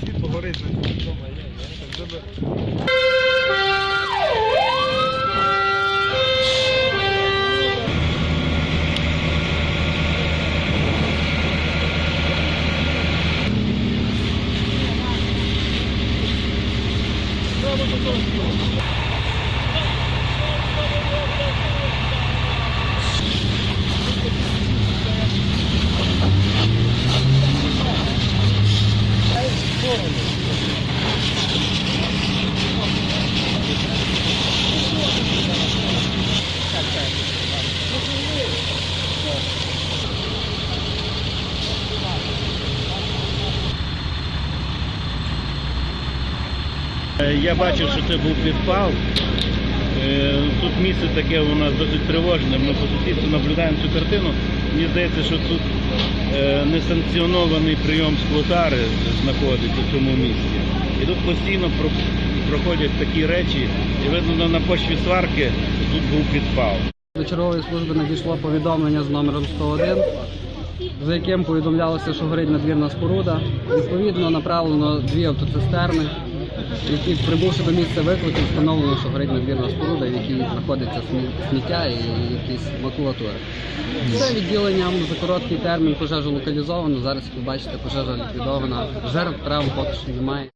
Світло горить, Я бачив, що це був підпал. Е, Тут місце таке у нас досить тривожне. Ми по сусідству наблюдаємо цю картину. Мені здається, що тут е, несанкціонований прийом склотари знаходиться в цьому місці. І тут постійно проходять такі речі, і видно на почві сварки тут був підпал. До чергової служби надійшло повідомлення з номером 101, за яким повідомлялося, що горить надвірна споруда. Відповідно, направлено дві автоцистерни, які, прибувши до місця виклику, встановлено, що горить надвірна споруда, в якій знаходиться сміття і якісь макулатури. Це відділенням за короткий термін пожежу локалізовано. Зараз, як ви бачите, пожежа ліквідована. Жертв травм поки що немає.